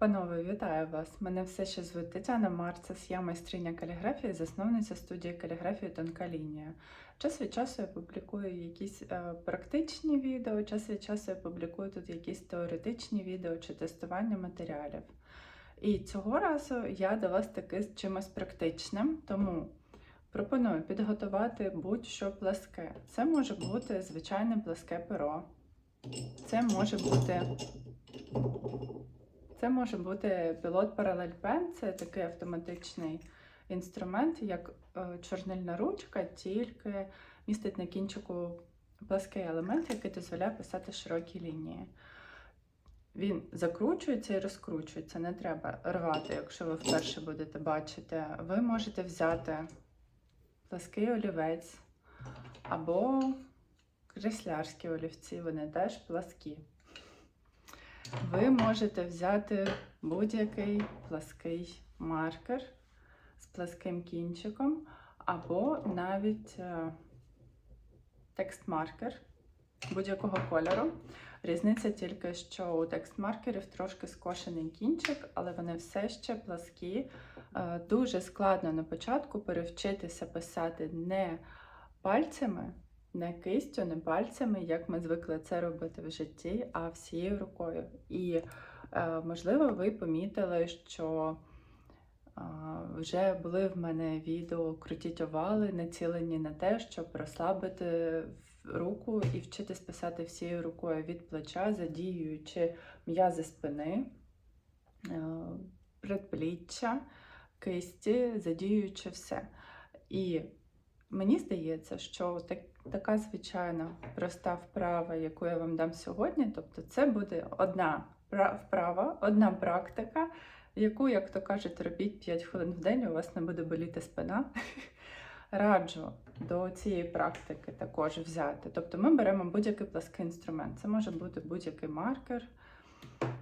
Панове, вітаю вас! Мене все ще звуть Тетяна Марцес, я майстриня каліграфії, засновниця студії каліграфії Тонка лінія. Час від часу я публікую якісь е, практичні відео, час від часу я публікую тут якісь теоретичні відео чи тестування матеріалів. І цього разу я до вас таки з чимось практичним, тому пропоную підготувати будь-що пласке. Це може бути звичайне пласке перо, це може бути. Це може бути пілот Parallel Pen, це такий автоматичний інструмент, як е, чорнильна ручка, тільки містить на кінчику плаский елемент, який дозволяє писати широкі лінії. Він закручується і розкручується, не треба рвати, якщо ви вперше будете бачити. Ви можете взяти плаский олівець або креслярські олівці, вони теж пласкі. Ви можете взяти будь-який плаский маркер з пласким кінчиком, або навіть е, текст-маркер будь-якого кольору. Різниця тільки, що у текст-маркерів трошки скошений кінчик, але вони все ще пласкі. Е, Дуже складно на початку перевчитися писати не пальцями, не кистю, не пальцями, як ми звикли це робити в житті, а всією рукою. І, е, можливо, ви помітили, що е, вже були в мене відео крутіть овали, націлені на те, щоб розслабити руку і вчитись писати всією рукою від плеча, задіюючи м'язи спини, е, предпліччя, кисті, задіюючи все. І Мені здається, що так, така звичайна проста вправа, яку я вам дам сьогодні, тобто це буде одна вправа, одна практика, яку, як то кажуть, робіть 5 хвилин в день, у вас не буде боліти спина. Раджу до цієї практики також взяти. Тобто ми беремо будь-який плаский інструмент. Це може бути будь-який маркер.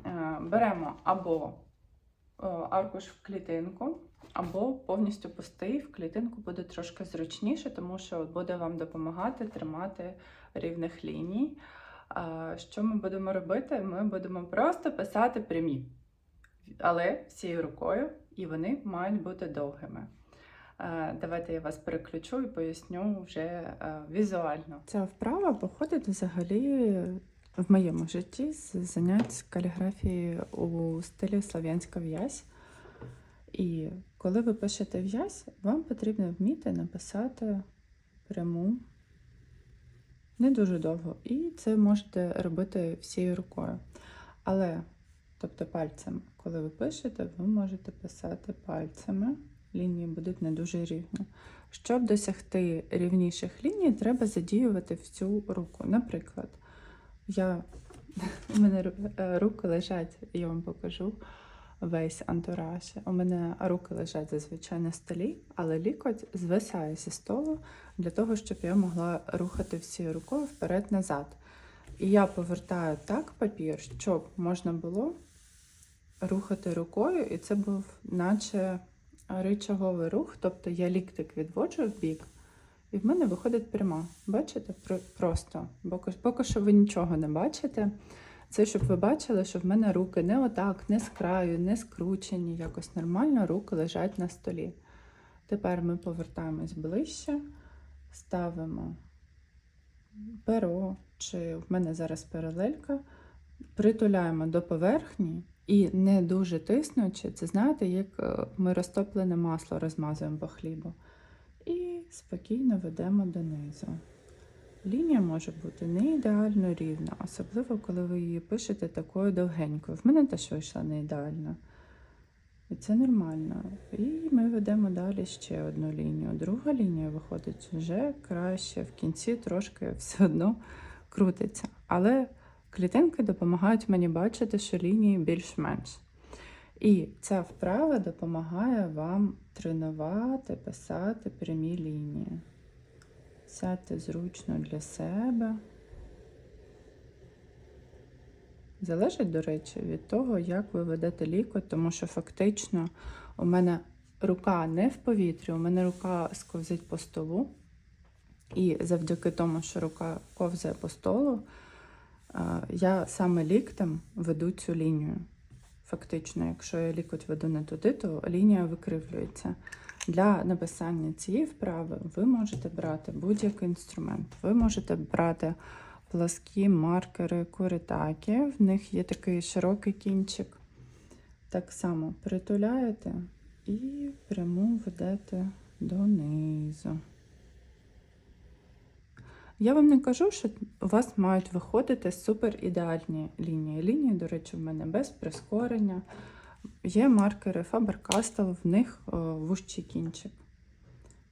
Е, беремо або аркуш в клітинку, або повністю пустий, в клітинку буде трошки зручніше, тому що буде вам допомагати тримати рівних ліній. Що ми будемо робити? Ми будемо просто писати прямі, але всією рукою, і вони мають бути довгими. Давайте я вас переключу і поясню вже візуально. Ця вправа походить взагалі в моєму житті з занять каліграфії у стилі Слов'янська в'язь. І коли ви пишете в'язь, вам потрібно вміти написати пряму не дуже довго. І це можете робити всією рукою. Але, тобто пальцем, коли ви пишете, ви можете писати пальцями. Лінії будуть не дуже рівні. Щоб досягти рівніших ліній, треба задіювати всю руку. Наприклад, я, у мене е, руки лежать, я вам покажу весь антураж. У мене руки лежать зазвичай на столі, але лікоть звисає зі столу для того, щоб я могла рухати всією рукою вперед-назад. І я повертаю так папір, щоб можна було рухати рукою, і це був наче ричаговий рух, тобто я ліктик відводжу в бік. І в мене виходить пряма. Бачите? Просто. Поки що ви нічого не бачите. Це щоб ви бачили, що в мене руки не отак, не з краю, не скручені, якось нормально руки лежать на столі. Тепер ми повертаємось ближче, ставимо перо, чи в мене зараз паралелька, притуляємо до поверхні і не дуже тиснучи, це знаєте, як е, ми розтоплене масло розмазуємо по хлібу. І спокійно ведемо донизу. Лінія може бути не ідеально рівна, особливо, коли ви її пишете такою довгенькою. В мене теж вийшла не ідеально. І це нормально. І ми ведемо далі ще одну лінію. Друга лінія виходить вже краще, в кінці трошки все одно крутиться. Але клітинки допомагають мені бачити, що лінії більш-менш. І ця вправа допомагає вам тренувати, писати прямі лінії. Сядьте зручно для себе. Залежить, до речі, від того, як ви ведете лікоть, тому що фактично у мене рука не в повітрі, у мене рука сковзить по столу. І завдяки тому, що рука ковзає по столу, я саме ліктем веду цю лінію. Фактично, якщо я лікоть веду не туди, то лінія викривлюється. Для написання цієї вправи ви можете брати будь-який інструмент. Ви можете брати пласкі маркери куритаки, в них є такий широкий кінчик. Так само притуляєте і пряму ведете донизу. Я вам не кажу, що у вас мають виходити супер ідеальні лінії. Лінії, до речі, в мене без прискорення. Є маркери Faber-Castell, в них о, вущий кінчик.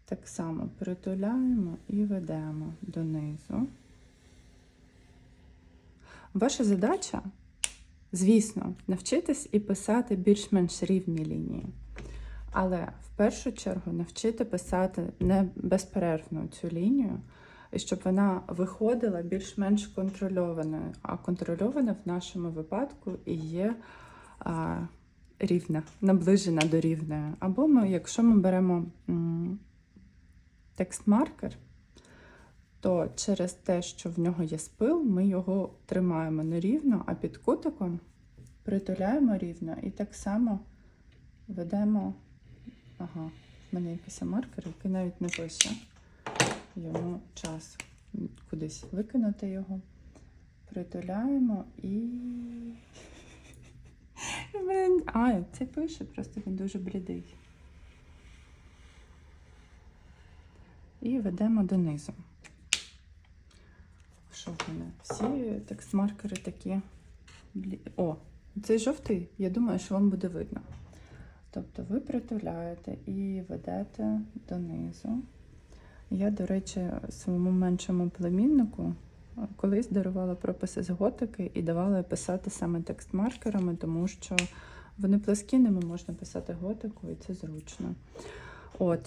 Так само притуляємо і ведемо донизу. Ваша задача, звісно, навчитись і писати більш-менш рівні лінії. Але в першу чергу навчити писати не безперервно цю лінію, щоб вона виходила більш-менш контрольованою. А контрольована в нашому випадку і є рівна, наближена до рівної. Або ми, якщо ми беремо текст-маркер, то через те, що в нього є спил, ми його тримаємо нерівно, а під кутиком притуляємо рівно і так само ведемо. Ага, в мене якийсь маркер, який навіть не пише. Йому час кудись викинути його. Притуляємо і. А, це пише, просто він дуже блідий. І ведемо донизу. Що в мене? Всі текст-маркери такі. О, цей жовтий, я думаю, що вам буде видно. Тобто ви притуляєте і ведете донизу. Я, до речі, своєму меншому племіннику колись дарувала прописи з готики і давала писати саме текст-маркерами, тому що вони пласкі, ними можна писати готику, і це зручно. От,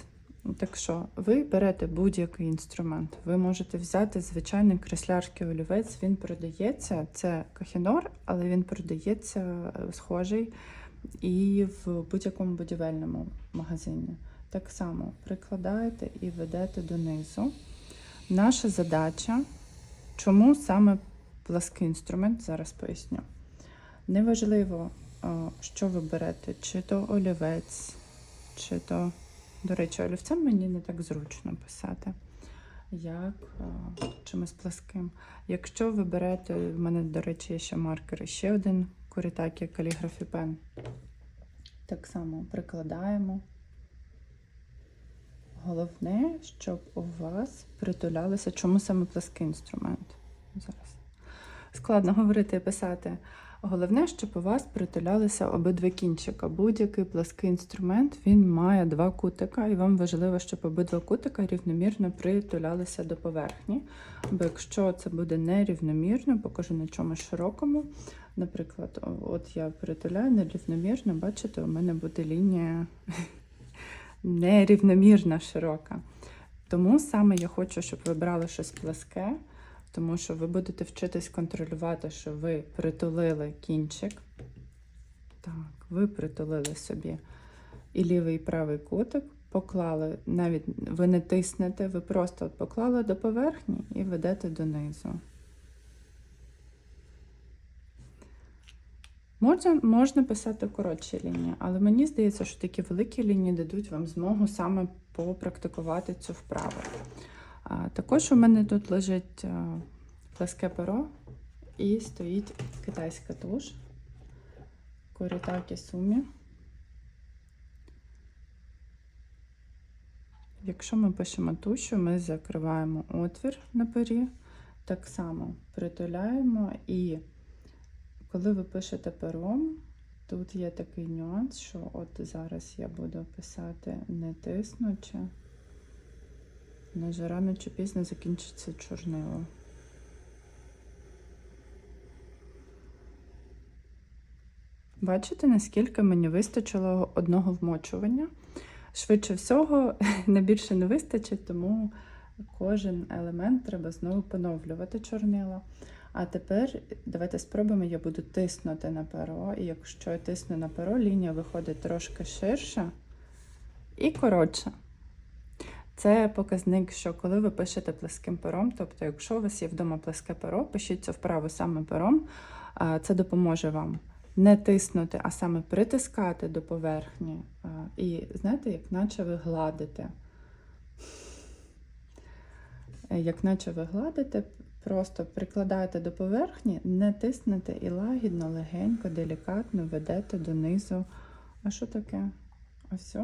так що, ви берете будь-який інструмент. Ви можете взяти звичайний креслярський олівець, він продається, це кахінор, але він продається е, схожий і в будь-якому будівельному магазині. Так само прикладаєте і ведете донизу. Наша задача, чому саме плаский інструмент, зараз поясню. Неважливо, що ви берете, чи то олівець, чи то, до речі, олівцем мені не так зручно писати, як чимось пласким. Якщо ви берете, в мене, до речі, є ще маркери, ще один Курітакі каліграфі пен. Так само прикладаємо. Головне, щоб у вас притулялися, чому саме плаский інструмент. Зараз. Складно говорити і писати. Головне, щоб у вас притулялися обидва кінчика. Будь-який плаский інструмент він має два кутика, і вам важливо, щоб обидва кутика рівномірно притулялися до поверхні. Бо якщо це буде нерівномірно, покажу на чомусь широкому. Наприклад, от я притуляю нерівномірно, бачите, у мене буде лінія нерівномірна широка. Тому саме я хочу, щоб ви брали щось пласке, тому що ви будете вчитись контролювати, що ви притулили кінчик. Так, ви притулили собі і лівий, і правий кутик, поклали, навіть ви не тиснете, ви просто поклали до поверхні і ведете донизу. Можна, можна писати коротші лінії, але мені здається, що такі великі лінії дадуть вам змогу саме попрактикувати цю вправу. А, також у мене тут лежить а, пласке перо і стоїть китайська туш Корітакі сумі. Якщо ми пишемо тушу, ми закриваємо отвір на пері, так само притуляємо і коли ви пишете пером, тут є такий нюанс, що от зараз я буду писати не тиснучи, адже рано чи пізно закінчиться чорнило. Бачите, наскільки мені вистачило одного вмочування? Швидше всього, не більше не вистачить, тому кожен елемент треба знову поновлювати чорнило. А тепер давайте спробуємо, я буду тиснути на перо, і якщо я тисну на перо, лінія виходить трошки ширша і коротша. Це показник, що коли ви пишете пласким пером, тобто, якщо у вас є вдома пласке перо, пишіть це вправо саме пером, це допоможе вам не тиснути, а саме притискати до поверхні. І знаєте, як наче ви гладите. Як наче ви гладите, просто прикладаєте до поверхні, не тиснете і лагідно, легенько, делікатно ведете донизу. А що таке? Ось.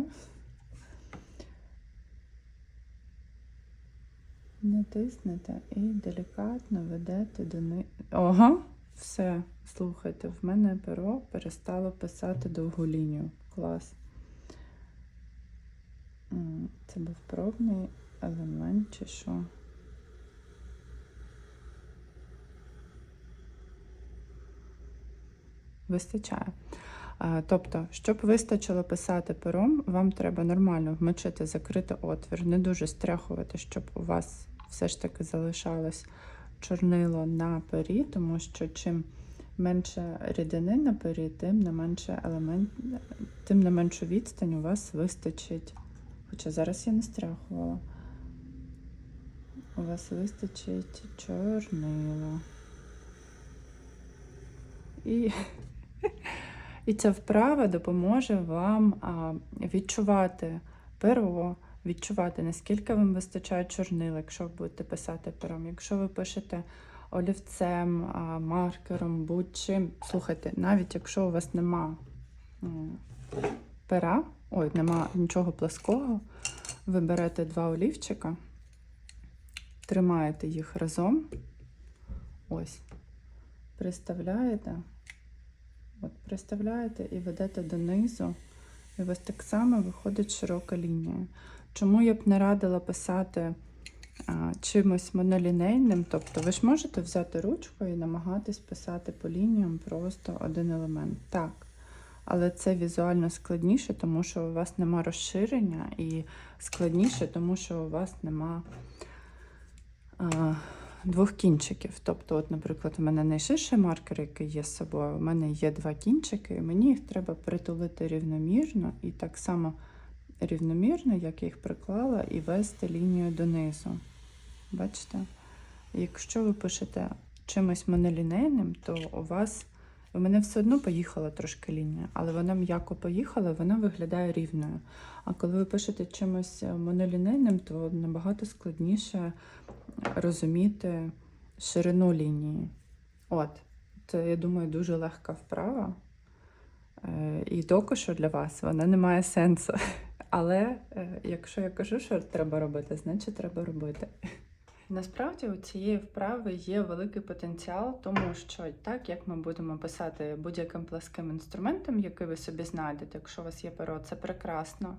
Не тиснете і делікатно ведете донизу. Ага, все. Слухайте, в мене перо перестало писати довгу лінію. Клас. Це був пробний елемент чи що? Вистачає. Тобто, щоб вистачило писати пером, вам треба нормально вмочити, закрити отвір, не дуже стряхувати, щоб у вас все ж таки залишалось чорнило на пері, тому що чим менше рідини на пері, тим не менше елемент, тим на меншу відстань у вас вистачить. Хоча зараз я не стряхувала. У вас вистачить чорнило. І і ця вправа допоможе вам відчувати перо, відчувати, наскільки вам вистачає чорнила, якщо ви будете писати пером. Якщо ви пишете олівцем, маркером, будь-чим. Слухайте, навіть якщо у вас нема пера, ой, нема нічого плаского, ви берете два олівчика, тримаєте їх разом. Ось, приставляєте. От Приставляєте і ведете донизу, і у вас так само виходить широка лінія. Чому я б не радила писати а, чимось монолінейним? Тобто ви ж можете взяти ручку і намагатись писати по лініям просто один елемент. Так. Але це візуально складніше, тому що у вас нема розширення, і складніше, тому що у вас нема а, двох кінчиків. Тобто, от, наприклад, у мене найширший маркер, який є з собою, у мене є два кінчики, і мені їх треба притулити рівномірно і так само рівномірно, як я їх приклала, і вести лінію донизу. Бачите? Якщо ви пишете чимось монолінейним, то у вас у мене все одно поїхала трошки лінія, але вона м'яко поїхала, вона виглядає рівною. А коли ви пишете чимось монолінейним, то набагато складніше розуміти ширину лінії. От, це, я думаю, дуже легка вправа. Е, І доки що для вас вона не має сенсу. Але е, якщо я кажу, що треба робити, значить треба робити. Насправді у цієї вправи є великий потенціал, тому що так як ми будемо писати будь-яким пласким інструментом, який ви собі знайдете, якщо у вас є перо, це прекрасно.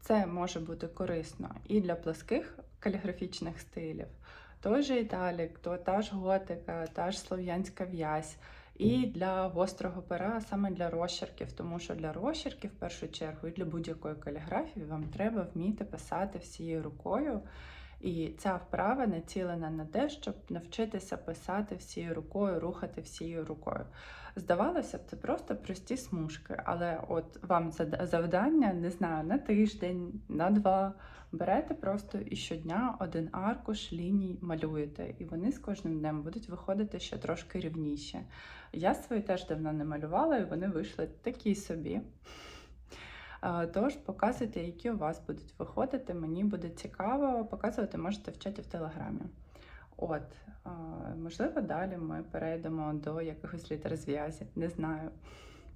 Це може бути корисно і для пласких каліграфічних стилів, той же італік, то та ж готика, та ж слов'янська в'язь. І для гострого пера, саме для розчерків, тому що для розчерків, в першу чергу, і для будь-якої каліграфії вам треба вміти писати всією рукою. І ця вправа націлена на те, щоб навчитися писати всією рукою, рухати всією рукою. Здавалося б, це просто прості смужки, але от вам завдання, не знаю, на тиждень, на два. Берете просто і щодня один аркуш ліній малюєте, і вони з кожним днем будуть виходити ще трошки рівніші. Я свої теж давно не малювала, і вони вийшли такі собі. А, Тож показуйте, які у вас будуть виходити. Мені буде цікаво. Показувати можете в чаті в Телеграмі. От, можливо, далі ми перейдемо до якихось літер зв'язі. Не знаю.